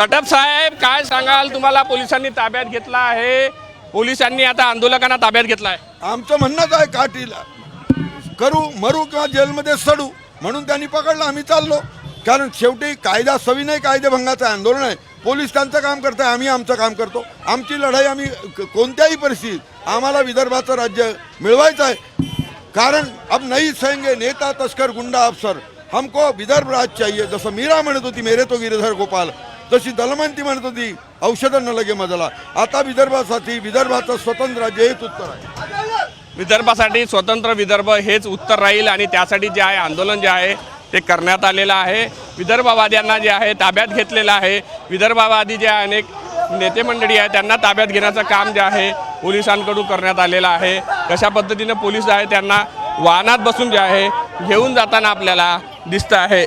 कटप साहेब काय सांगाल? तुम्हाला पोलिसांनी ताब्यात घेतला आहे. पोलिसांनी आता आंदोलकांना ताब्यात घेतला आहे आमचं म्हणणंच आहे काठीला. करू मरू किंवा जेलमध्ये सडू म्हणून त्यांनी पकडलं आम्ही चाललो. कारण शेवटी कायदा सविनय कायदेभंगाचं आंदोलन आहे. पोलीस त्यांचं काम करत आहे आम्ही आमचं काम करतो. आमची लढाई आम्ही क- कोणत्याही परिस्थितीत आम्हाला विदर्भाचं राज्य मिळवायचं आहे. कारण अब नहीं सहेंगे नेता तस्कर गुंडा अफसर. हमको विदर्भ राज चाहिए. जसं मीरा म्हणत होती मेरे तो गिरधर गोपाल. तशी दलमंती म्हणत होती औषधं न लगे मजला. आता विदर्भासाठी विदर्भाचं स्वतंत्र राज्य हेच उत्तर आहे. विदर्भासाठी स्वतंत्र विदर्भ हेच उत्तर राहील आणि त्यासाठी जे आहे आंदोलन जे आहे ते करण्यात आलेलं आहे. विदर्भवाद्यांना जे आहे ताब्यात घेतलेलं आहे. विदर्भवादी जे आहे अनेक नेते मंडळी आहे त्यांना ताब्यात घेण्याचं काम जे आहे पोलिसांकडून करण्यात आलेलं आहे. कशा पद्धतीनं पोलीस आहे त्यांना वाहनात बसून जे आहे घेऊन जाताना आपल्याला दिसतं आहे.